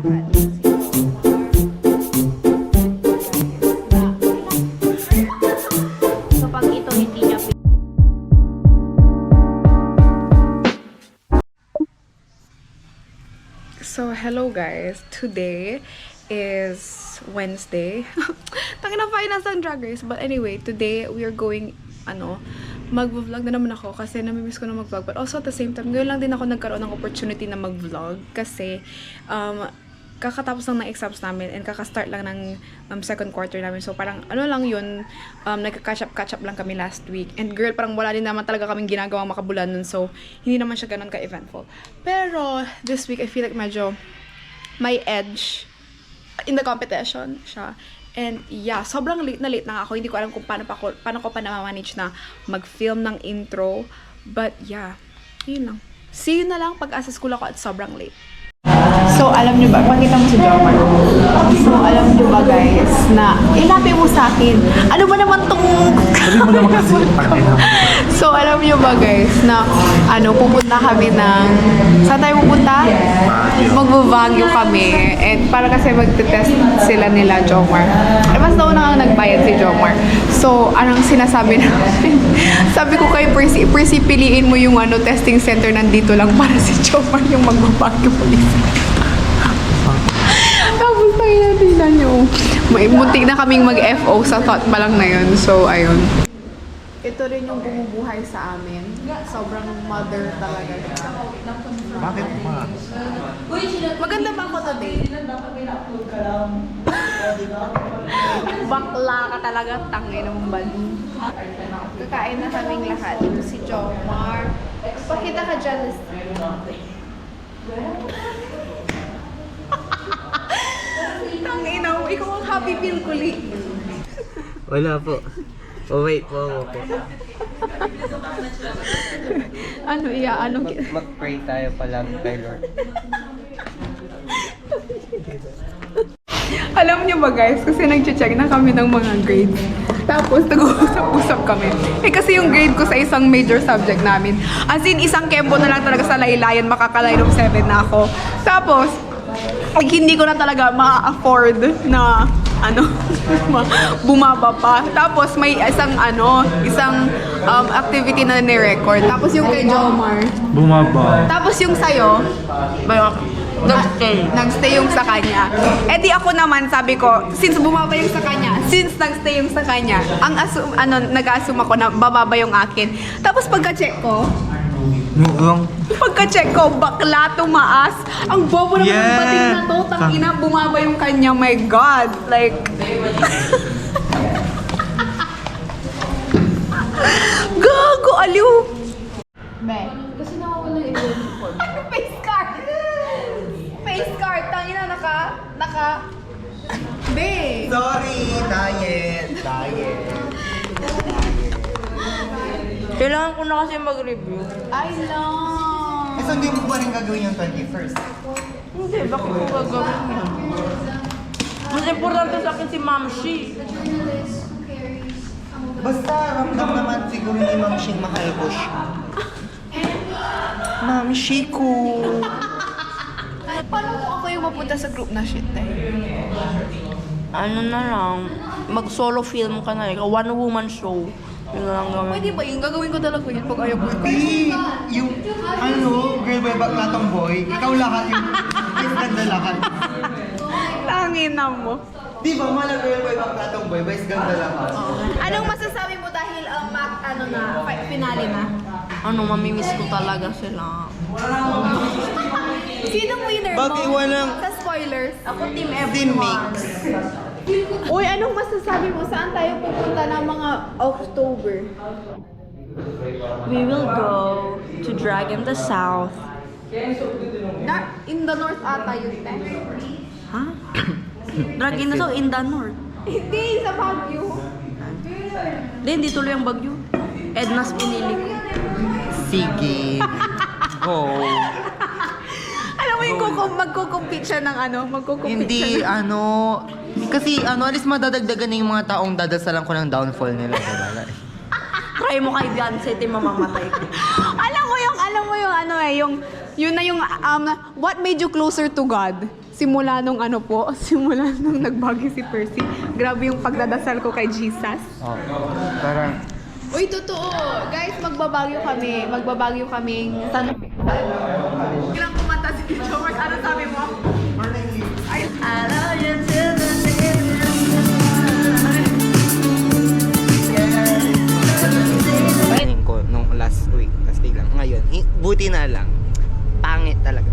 Kapag ito hindi niya So, hello guys. Today is Wednesday. Tangina pa ang drag race. But anyway, today we are going, ano, mag-vlog na naman ako kasi namimiss ko na mag-vlog. But also at the same time, ngayon lang din ako nagkaroon ng opportunity na mag-vlog kasi um, kakatapos lang ng exams namin and kakastart lang ng um, second quarter namin. So parang ano lang yun, um, nagka-catch up, catch up lang kami last week. And girl, parang wala din naman talaga kaming ginagawang makabulan nun. So hindi naman siya ganun ka-eventful. Pero this week, I feel like medyo may edge in the competition siya. And yeah, sobrang late na late na ako. Hindi ko alam kung paano, pa ko, paano ko pa na-manage na mag-film ng intro. But yeah, yun lang. See you na lang pag asa school ako at sobrang late. So, alam nyo ba, pakita mo si Jomar. So, alam nyo ba guys, na ilapi mo sa akin. Ano ba naman tong... Sabi mo naman kasi. So, alam nyo ba guys, na ano, pupunta kami ng... Saan tayo pupunta? Magbo-Baguio kami. And para kasi magte-test sila nila, Jomar. Eh, mas nauna nga nagbayad si Jomar. So, anong sinasabi namin? Sabi ko kay Percy, Percy, piliin mo yung ano, testing center nandito lang para si Jomar yung magbo-Baguio police. Natin na nyo. May muntik na kaming mag-FO sa thought pa lang na yun. So, ayun. Ito rin yung bumubuhay sa amin. Sobrang mother talaga siya. Bakit ma? Maganda ba ako today? Bakla ka talaga, tangay ng bali. Kakain na kaming lahat. Ito si Jomar. Pakita ka dyan. Tangay na, ikaw ang happy pill kuli. Wala po. Oh, wait po ako po. Ano iya, ano Mag- Mag-pray tayo pala kay Lord. Alam niyo ba guys, kasi nag-check na kami ng mga grades. Tapos nag-uusap-usap kami. Eh kasi yung grade ko sa isang major subject namin, as in isang kempo na lang talaga sa laylayan, makakalinom 7 na ako. Tapos, like, hindi ko na talaga ma-afford na ano, bumaba pa. Tapos may isang ano, isang um, activity na ni-record. Tapos yung kay Jomar. Bumaba. Tapos yung sa'yo, Nag-stay. nagstay yung sa kanya. Eh di ako naman, sabi ko, since bumaba yung sa kanya, since nagstay yung sa kanya, ang assume, ano, nag-assume ako na bababa yung akin. Tapos pagka-check ko, Yung pagka-check ko, bakla tumaas. Ang bobo naman ng Yeah. bating na to, tangina, bumaba yung kanya, my God. Like, Gago, aliw! Be. Kasi nawawala yung uniform. Face card! Face card! Tangina, naka, naka, Be! Sorry, diet. Diet. Kailangan ko na kasi mag-review. I love! Eh, so hindi mo ba rin gagawin yung 21st? Hindi, bakit ko gagawin yun? Mas importante sa akin si Ma'am Shi. Basta, ramdam naman siguro ni Ma'am Shing mahal ko siya. Ma'am Shiku. Paano kung ako yung mapunta sa group na shit eh? Ano na lang, mag-solo film ka na eh. One-woman show. Yun na lang gawin. Pwede ba yun? Gagawin ko talaga yun pag ayaw ko. Eh, yung, ano, girl boy, bakla boy, ikaw lahat yung, yung ganda lahat. Tangin na mo. Di ba, mala girl boy, bakla boy, boys ganda lahat. Anong masasabi mo dahil ang mat, ano na, fi- finale na? Ano, mamimiss ko talaga sila. Sinong winner Bagay mo? walang- Sa spoilers. Ako team Team mix. Uy, anong masasabi mo? Saan tayo pupunta ng mga October? We will go to Dragon the South. Na, in the north ata yun, te. Ha? Dragon the South in the North. Hindi, sa Baguio. Hindi, hindi tuloy ang bagyo. Edna's pinili ko. Sige. Go. Alam mo yung kukum, magkukumpit siya ng ano, magkukumpit Hindi, siya ng... ano, kasi ano, alis madadagdagan na yung mga taong dadasalan ko ng downfall nila. Diba? Try mo kay Beyonce, ti mamamatay ka. alam mo yung, alam mo yung ano eh, yung, yun na yung, um, what made you closer to God? simula nung ano po, simula nung nagbagi si Percy. Grabe yung pagdadasal ko kay Jesus. Oh, parang, Uy, totoo. Guys, magbabagyo kami. Magbabagyo kaming San... Kailang buti na lang, pangit talaga.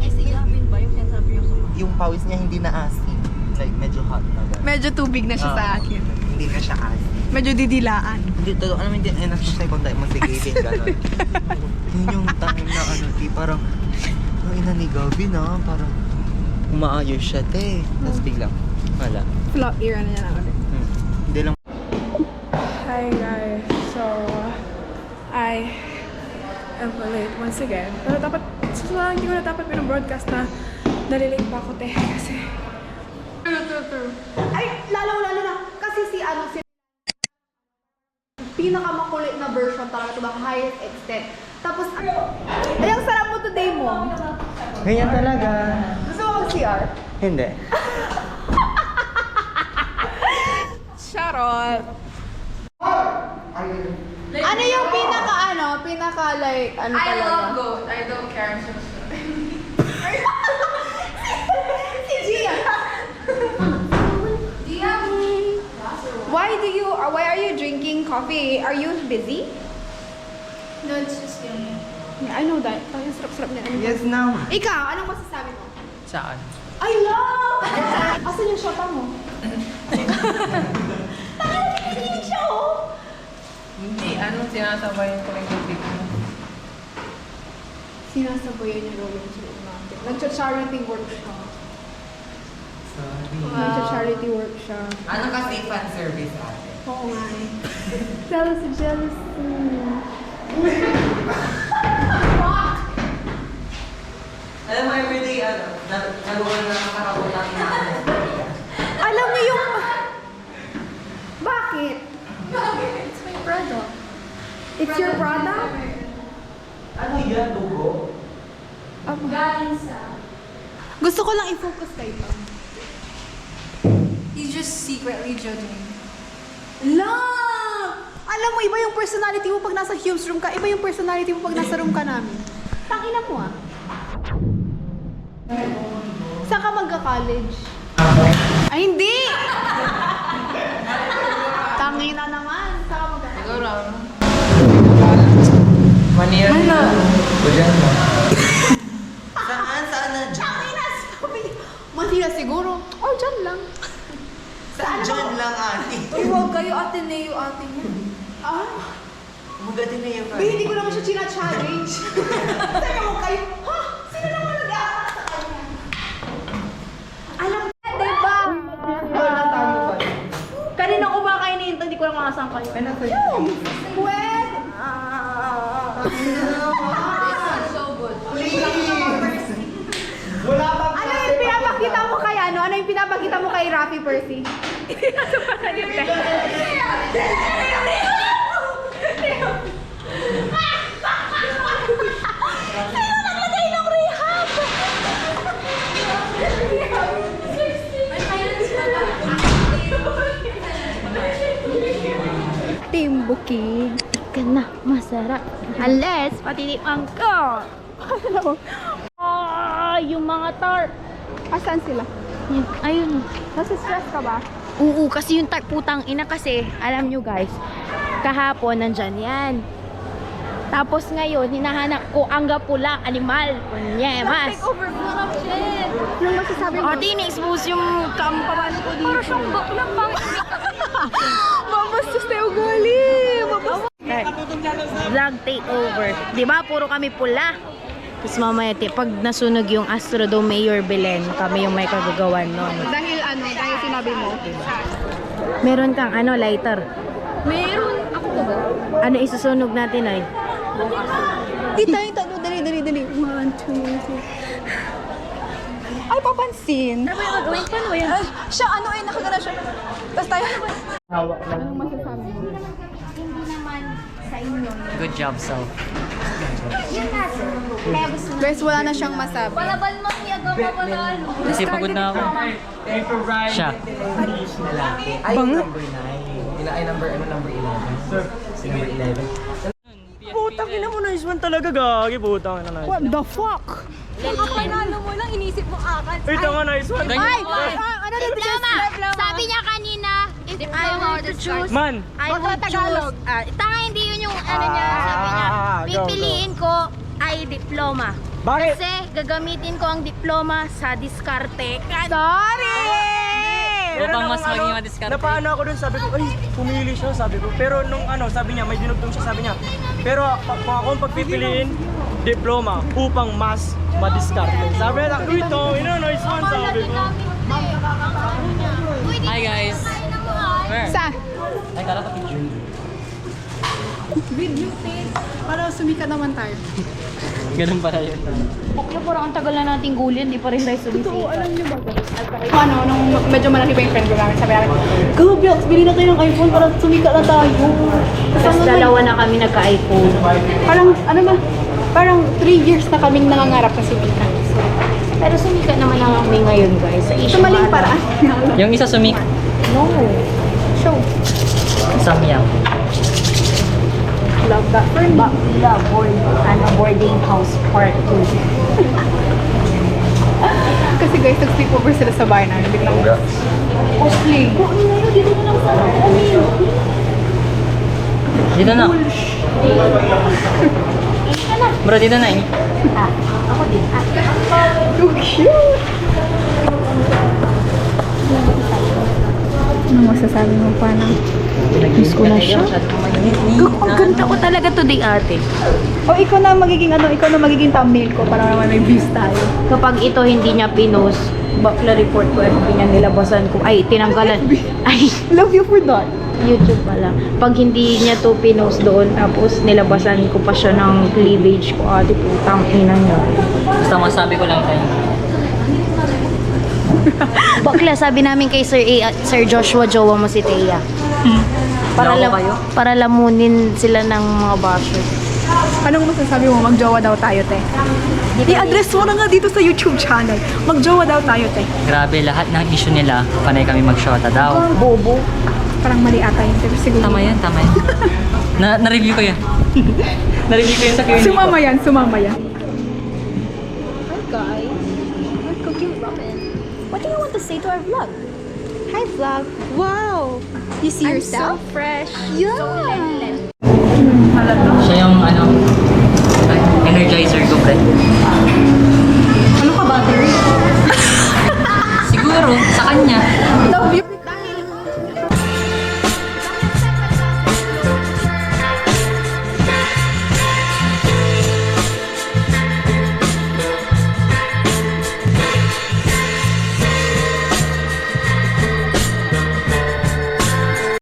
Eh, si Gavin ba yung sinasabi yung sama? Yung pawis niya hindi na asin. Like, medyo hot na gano'n. medyo tubig na siya sa akin. Hindi na siya asin. Medyo didilaan. Hindi, totoo naman din, eh, nasa second time mo sigilin, gano'n. Yun yung time na ano, di parang, ang ina ni Gavin ah, parang, umaayos siya, te. Tapos biglang, wala. Flop ear na niya na am late once again. Pero dapat, sa hindi ko na dapat pinabroadcast na nalilate pa ako, te. Kasi, true, true, true. Ay, lalo, lalo na. Kasi si, ano, si pinakamakulit na version talaga to bang highest extent. Tapos, ano, ay, ang sarap mo today mo. Ganyan talaga. Gusto mo mag-CR? Hindi. Charot. Ano yung pinaka ano, pinaka like ano talaga? goat. I don't care. si Gia. Gia. Why do you or why are you drinking coffee? Are you busy? No, it's just yummy. Yeah, I know that. Ang sarap-sarap na. Ano Yes, now. Ikaw, anong masasabi mo? Saan? I love! Asan yung shota mo? Takot, nakikinig siya oh! Hindi, ano sinasabayan ko yung tip mo. Sinasabayan niya daw yung suot natin. Nagcha-charity work siya. Nagcha-charity work siya. Ano kasi fan service ate? Oo nga eh. Jealousy, jealousy. Alam mo, everyday, ano, naluwan na nakakabot ano. Alam niyo yung... Bakit? Product. It's your product? Ano yan, dugo? Galing sa... Gusto ko lang i-focus kay Tom. He's just secretly judging. Love! Alam mo, iba yung personality mo pag nasa Humes room ka, iba yung personality mo pag nasa room ka namin. Tangina mo ah. Saan ka magka-college? Ay, hindi! Tangina naman. Saan ka magka Siguro, ano? Manila. Saan? Saan na dyan? Tangina, sabi niya. Manila siguro. Oh, dyan lang. Saan dyan lang, ate? Uy, huwag kayo Ateneo ate mo. Ah, Magating na yung Ba, hindi ko naman siya china-challenge. Sabi mo kayo, ha? Sino naman nag-aaral sa kanya? Alam mo, diba? Kanina kumakain na hindi ko lang makasang kayo. Pwede. So good. Wala pa Ano yung pinapakita mo kay ano? Ano yung pinapakita mo kay Rafi Percy? Team Bukid. Ka na, masarap. Unless, patinikman ko. Ah, yung mga tarp. Asan sila? Yan, Ayun. Nasa stress ka ba? Oo, kasi yung tarp putang ina kasi, alam nyo guys, kahapon nandyan yan. Tapos ngayon, hinahanap ko ang gapulang animal. Kunyemas. over na shit. Yung masasabi mo? Ate, na-expose yung kampaman ko dito. Parang siyang baklang pangit. Mabastos tayo ugali. Mabastos. Vlog takeover. Di ba puro kami pula. Tapos mamaya, te, pag nasunog yung Astrodome Mayor Belen, kami yung may kagagawan nun. Dahil ano, dahil sinabi mo. Meron kang ano, lighter. Meron. Ako ba ba? Ano isusunog natin ay? Di tayo tatlo. Dali, dali, dali. One, two, three. Ay, papansin. Ano ba yung gagawin? Paano yan? Ay, siya, ano eh, nakagana siya. Tapos tayo. Anong masasabi mo? Naman sa inyo. Good job, so. Yun nga, sir. Kaya gusto na. Guys, wala na siyang masabi. Palabal mo niya ka pa panalo. Kasi pagod na ako. Siya. Bang? Ay, number, ano, number 11? Sir. Number 11. Putang ina mo, nice one talaga, gagi. Putang ina, nice. What the fuck? Panalo mo lang, inisip mo agad. Ito nga, nice one. Ay! Ano diploma? Sabi niya kanina, if I want to choose, Man, I would choose. Ah, tanga hindi yun yung ano niya, sabi niya. Ah, go, Pipiliin ko ay diploma. bakit? Kasi gagamitin ko ang diploma sa diskarte. Sorry! Upang mas maging madiskarte. Napaano ako dun, sabi ko, ay, pumili siya, sabi ko. Pero nung ano, sabi niya, may dinugtong siya, sabi niya. Pero pa- kung akong pagpipiliin, diploma upang mas madiskarte. Sabi niya, uy, to, ina, nice one, sabi ko. Hi guys. Sa? Ay, kala ko June. Video tape. Para sumikat naman tayo. Ganun pala yun. Bakla, parang ang tagal na nating gulin, di pa rin tayo sumisita. alam niyo ba guys? Ano, nung medyo malaki pa yung friend ko namin, sabi namin, Go, Biels, bili na kayo ng iPhone para sumikat na tayo. Tapos dalawa na kami nagka-iPhone. Parang, ano na, parang 3 years na kaming nangangarap na sumikat. Pero sumikat naman lang kami ngayon guys. Sa issue Sa maling paraan. Yung isa sumik. No. Show. Samyang. Love that for me. Bakla board, ano, boarding house part 2. Kasi guys, nag-sleepover sila sa bahay namin. Biglang, Cosplay. dito na lang sana kami. Dito na. Bro, dito na eh. Ah, ako din. Ah, So cute! Ano masasabi mo pa na? miss ko na siya. Ang ganda ko talaga today ate. O ikaw na magiging ano, ikaw na magiging thumbnail ko para naman may views tayo. Kapag ito hindi niya pinost, bakla report ko FB niya nilabasan ko. Ay, tinanggalan. Ay, Love you for that. YouTube pala. Pag hindi niya to pinost doon, tapos nilabasan ko pa siya ng cleavage ko. Ate, putang ina niya. Basta masabi ko lang tayo. Bakla, sabi namin kay Sir, A, Sir Joshua, jowa mo si Thea. Para, Jowa lam- kayo? para lamunin sila ng mga basher. Anong masasabi mo? Magjowa daw tayo, te. I-address mo na nga dito sa YouTube channel. Magjowa daw tayo, te. Grabe, lahat ng issue nila, panay kami mag-shota daw. Bobo. Parang mali ata yun, pero siguro. Tama yan, tama yan. na, na-review ko yan. na-review ko yan sa Q&A. Sumama yan, sumama yan. Hi guys, say to our vlog? Hi vlog. Wow, you see yourself? so fresh. Yeah. Siya yung ano, energizer ko, pre. Ano ka, battery? Siguro, sa kanya.